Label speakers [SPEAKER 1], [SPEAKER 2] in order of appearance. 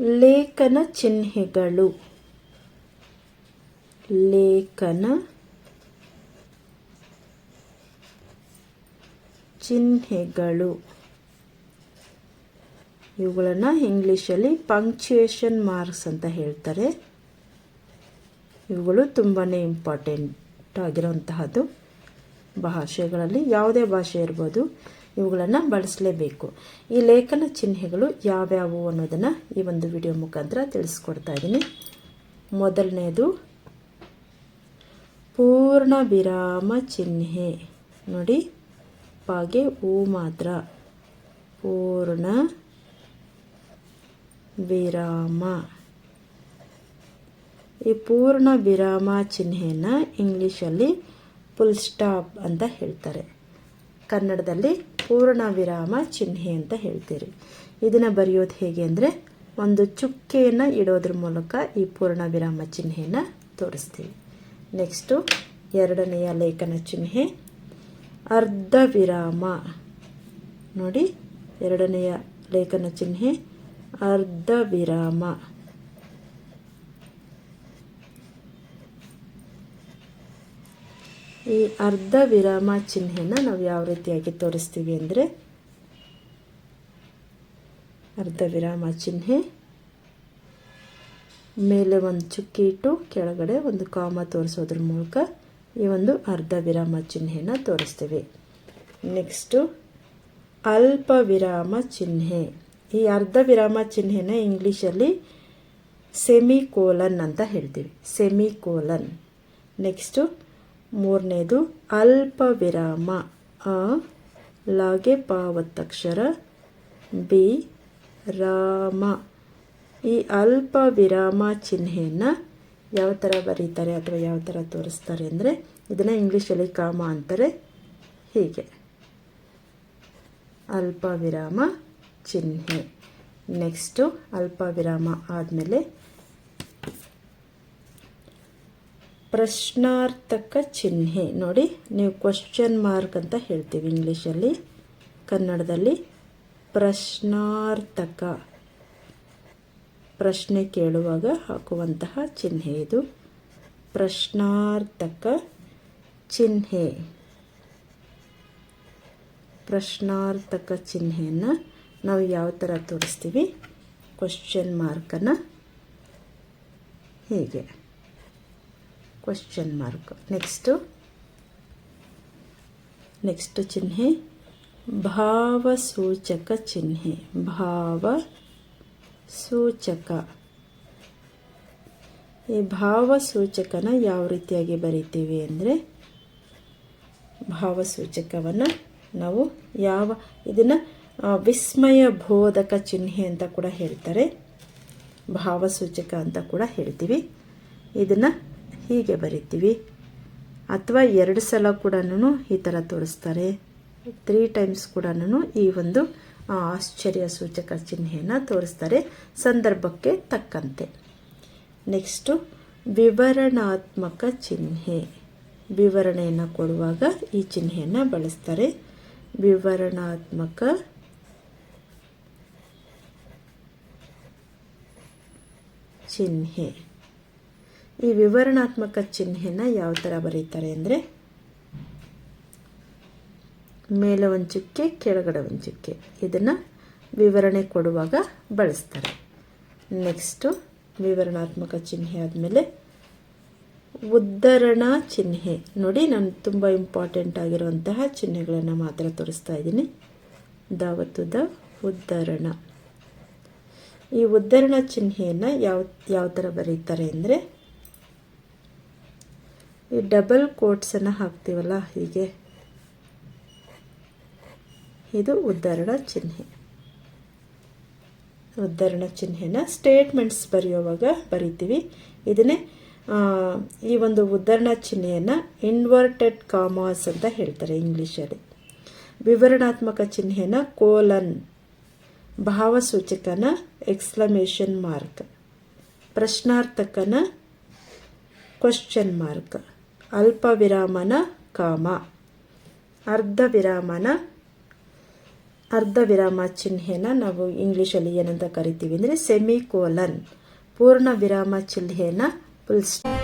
[SPEAKER 1] ಲೇಖನ ಚಿಹ್ನೆಗಳು. ಲೇಖನ ಚಿಹ್ನೆಗಳು. ಇವುಗಳನ್ನು ಇಂಗ್ಲೀಷಲ್ಲಿ ಪಂಕ್ಚುಯೇಷನ್ ಮಾರ್ಕ್ಸ್ ಅಂತ ಹೇಳ್ತಾರೆ. ಇವುಗಳು ತುಂಬಾ ಇಂಪಾರ್ಟೆಂಟ್ ಆಗಿರೋಂತಹದ್ದು ಭಾಷೆಗಳಲ್ಲಿ ಯಾವುದೇ ಭಾಷೆ ಇರ್ಬೋದು. ಇವುಗಳನ್ನು ಬಳಸಲೇಬೇಕು. ಈ ಲೇಖನ ಚಿಹ್ನೆಗಳು ಯಾವ್ಯಾವು ಅನ್ನೋದನ್ನು ಈ ಒಂದು ವಿಡಿಯೋ ಮುಖಾಂತರ ತಿಳಿಸ್ಕೊಡ್ತಾ ಇದ್ದೀನಿ. ಮೊದಲನೇದು, ಪೂರ್ಣ ವಿರಾಮ ಚಿಹ್ನೆ. ನೋಡಿ, ಪಾಗೆ ಹೂ ಮಾತ್ರ. ಪೂರ್ಣ ವಿರಾಮ. ಈ ಪೂರ್ಣ ವಿರಾಮ ಚಿಹ್ನೆಯನ್ನು ಇಂಗ್ಲೀಷಲ್ಲಿ ಫುಲ್ ಸ್ಟಾಪ್ ಅಂತ ಹೇಳ್ತಾರೆ. ಕನ್ನಡದಲ್ಲಿ ಪೂರ್ಣ ವಿರಾಮ ಚಿಹ್ನೆ ಅಂತ ಹೇಳ್ತೀರಿ. ಇದನ್ನು ಬರೆಯೋದು ಹೇಗೆ ಅಂದರೆ, ಒಂದು ಚುಕ್ಕೆಯನ್ನು ಇಡೋದ್ರ ಮೂಲಕ ಈ ಪೂರ್ಣ ವಿರಾಮ ಚಿಹ್ನೆಯನ್ನು ತೋರಿಸ್ತೀವಿ. ನೆಕ್ಸ್ಟು ಎರಡನೆಯ ಲೇಖನ ಚಿಹ್ನೆ, ಅರ್ಧ ವಿರಾಮ. ನೋಡಿ, ಎರಡನೆಯ ಲೇಖನ ಚಿಹ್ನೆ, ಅರ್ಧ ವಿರಾಮ. ಈ ಅರ್ಧ ವಿರಾಮ ಚಿಹ್ನೆಯನ್ನು ನಾವು ಯಾವ ರೀತಿಯಾಗಿ ತೋರಿಸ್ತೀವಿ ಅಂದರೆ ಅರ್ಧ ವಿರಾಮ ಚಿಹ್ನೆ, ಮೇಲೆ ಒಂದು ಚುಕ್ಕಿ ಇಟ್ಟು ಕೆಳಗಡೆ ಒಂದು ಕಾಮ ತೋರಿಸೋದ್ರ ಮೂಲಕ ಈ ಒಂದು ಅರ್ಧ ವಿರಾಮ ಚಿಹ್ನೆಯನ್ನು ತೋರಿಸ್ತೀವಿ. ನೆಕ್ಸ್ಟು ಅಲ್ಪ ವಿರಾಮ ಚಿಹ್ನೆ. ಈ ಅರ್ಧ ವಿರಾಮ ಚಿಹ್ನೆನ ಇಂಗ್ಲೀಷಲ್ಲಿ ಸೆಮಿ ಕೋಲನ್ ಅಂತ ಹೇಳ್ತೀವಿ. ಸೆಮಿ ಕೋಲನ್ ನೆಕ್ಸ್ಟು ಮೂರನೇದು ಅಲ್ಪ ವಿರಾಮ ಅ, ಲಾಗೆ ಪಾವತ್ತಕ್ಷರ. ಬಿ, ರಾಮ. ಈ ಅಲ್ಪ ವಿರಾಮ ಚಿಹ್ನೆಯನ್ನು ಯಾವ ಥರ ಬರೀತಾರೆ ಅಥವಾ ಯಾವ ಥರ ತೋರಿಸ್ತಾರೆ ಅಂದರೆ ಇದನ್ನು ಇಂಗ್ಲೀಷಲ್ಲಿ ಕಾಮ ಅಂತಾರೆ. ಹೀಗೆ. ಅಲ್ಪ ವಿರಾಮ ಚಿಹ್ನೆ. ನೆಕ್ಸ್ಟು ಅಲ್ಪ ವಿರಾಮ ಆದಮೇಲೆ ಪ್ರಶ್ನಾರ್ಥಕ ಚಿಹ್ನೆ. ನೋಡಿ, ನೀವು ಕ್ವಶನ್ ಮಾರ್ಕ್ ಅಂತ ಹೇಳ್ತೀವಿ ಇಂಗ್ಲೀಷಲ್ಲಿ ಕನ್ನಡದಲ್ಲಿ ಪ್ರಶ್ನಾರ್ಥಕ. ಪ್ರಶ್ನೆ ಕೇಳುವಾಗ ಹಾಕುವಂತಹ ಚಿಹ್ನೆ ಇದು. ಪ್ರಶ್ನಾರ್ಥಕ ಚಿಹ್ನೆ. ಪ್ರಶ್ನಾರ್ಥಕ ಚಿಹ್ನೆಯನ್ನು ನಾವು ಯಾವ ಥರ ತೋರಿಸ್ತೀವಿ? ಕ್ವಶನ್ ಮಾರ್ಕನ್ನು ಹೀಗೆ. ಕ್ವಶನ್ ಮಾರ್ಕ್ ನೆಕ್ಸ್ಟು ನೆಕ್ಸ್ಟ್ ಚಿಹ್ನೆ ಭಾವಸೂಚಕ ಚಿಹ್ನೆ ಭಾವ ಸೂಚಕ ಈ ಭಾವಸೂಚಕನ ಯಾವ ರೀತಿಯಾಗಿ ಬರಿತೀವಿ ಅಂದರೆ ಭಾವಸೂಚಕವನ್ನು ನಾವು ಯಾವ ಇದನ್ನು ವಿಸ್ಮಯ ಬೋಧಕ ಚಿಹ್ನೆ ಅಂತ ಕೂಡ ಹೇಳ್ತಾರೆ. ಭಾವಸೂಚಕ ಅಂತ ಕೂಡ ಹೇಳ್ತೀವಿ. ಇದನ್ನು ಹೀಗೆ ಬರಿತೀವಿ. ಅಥವಾ ಎರಡು ಸಲ ಕೂಡ ಈ ಥರ ತೋರಿಸ್ತಾರೆ. ತ್ರೀ ಟೈಮ್ಸ್ ಕೂಡ ಈ ಒಂದು ಆಶ್ಚರ್ಯ ಸೂಚಕ ಚಿಹ್ನೆಯನ್ನು ತೋರಿಸ್ತಾರೆ. ಸಂದರ್ಭಕ್ಕೆ ತಕ್ಕಂತೆ. ನೆಕ್ಸ್ಟು ವಿವರಣಾತ್ಮಕ ಚಿಹ್ನೆ. ವಿವರಣೆಯನ್ನು ಕೊಡುವಾಗ ಈ ಚಿಹ್ನೆಯನ್ನು ಬಳಸ್ತಾರೆ. ವಿವರಣಾತ್ಮಕ ಚಿಹ್ನೆ. ಈ ವಿವರಣಾತ್ಮಕ ಚಿಹ್ನೆನ ಯಾವ ಥರ ಬರೀತಾರೆ ಅಂದರೆ ಮೇಲೆ ಒಂದು ಕೆಳಗಡೆ ಒಂದು ಇದನ್ನು ವಿವರಣೆ ಕೊಡುವಾಗ ಬಳಸ್ತಾರೆ. ನೆಕ್ಸ್ಟು ವಿವರಣಾತ್ಮಕ ಚಿಹ್ನೆ ಆದಮೇಲೆ ಉದ್ಧರಣ ಚಿಹ್ನೆ. ನೋಡಿ, ನಾನು ತುಂಬ ಇಂಪಾರ್ಟೆಂಟ್ ಆಗಿರುವಂತಹ ಚಿಹ್ನೆಗಳನ್ನು ಮಾತ್ರ ತೋರಿಸ್ತಾ ಇದ್ದೀನಿ. ದಾವತ್ತು ದ ಉದ್ಧರಣ. ಈ ಉದ್ಧರಣ ಚಿಹ್ನೆಯನ್ನು ಯಾವ ಯಾವ ಥರ ಬರೀತಾರೆ ಅಂದರೆ ಡಬಲ್ ಕೋಟ್ಸನ್ನು ಹಾಕ್ತೀವಲ್ಲ, ಹೀಗೆ. ಇದು ಉದ್ಧರಣ ಚಿಹ್ನೆ. ಉದ್ಧರಣ ಚಿಹ್ನೆನ ಸ್ಟೇಟ್ಮೆಂಟ್ಸ್ ಬರೆಯುವಾಗ ಬರಿತೀವಿ. ಇದನ್ನೇ ಈ ಒಂದು ಉದ್ಧರಣ ಚಿಹ್ನೆಯನ್ನು ಇನ್ವರ್ಟೆಡ್ ಕಾಮಾಸ್ ಅಂತ ಹೇಳ್ತಾರೆ ಇಂಗ್ಲೀಷಲ್ಲಿ. ವಿವರಣಾತ್ಮಕ ಚಿಹ್ನೆನ ಕೋಲನ್ ಭಾವಸೂಚಕನ ಎಕ್ಸ್ಲಮೇಷನ್ ಮಾರ್ಕ್ ಪ್ರಶ್ನಾರ್ಥಕನ ಕ್ವಶನ್ ಮಾರ್ಕ್ ಅಲ್ಪ ವಿರಾಮನ ಕಾಮ. ಅರ್ಧ ವಿರಾಮನ ಅರ್ಧ ವಿರಾಮ ಚಿಹ್ನೆನ ನಾವು ಇಂಗ್ಲೀಷಲ್ಲಿ ಏನಂತ ಕರಿತೀವಿ ಅಂದರೆ ಸೆಮಿಕೋಲನ್ ಪೂರ್ಣ ವಿರಾಮ ಚಿಹ್ನೆನ ಸ್ಟಾಪ್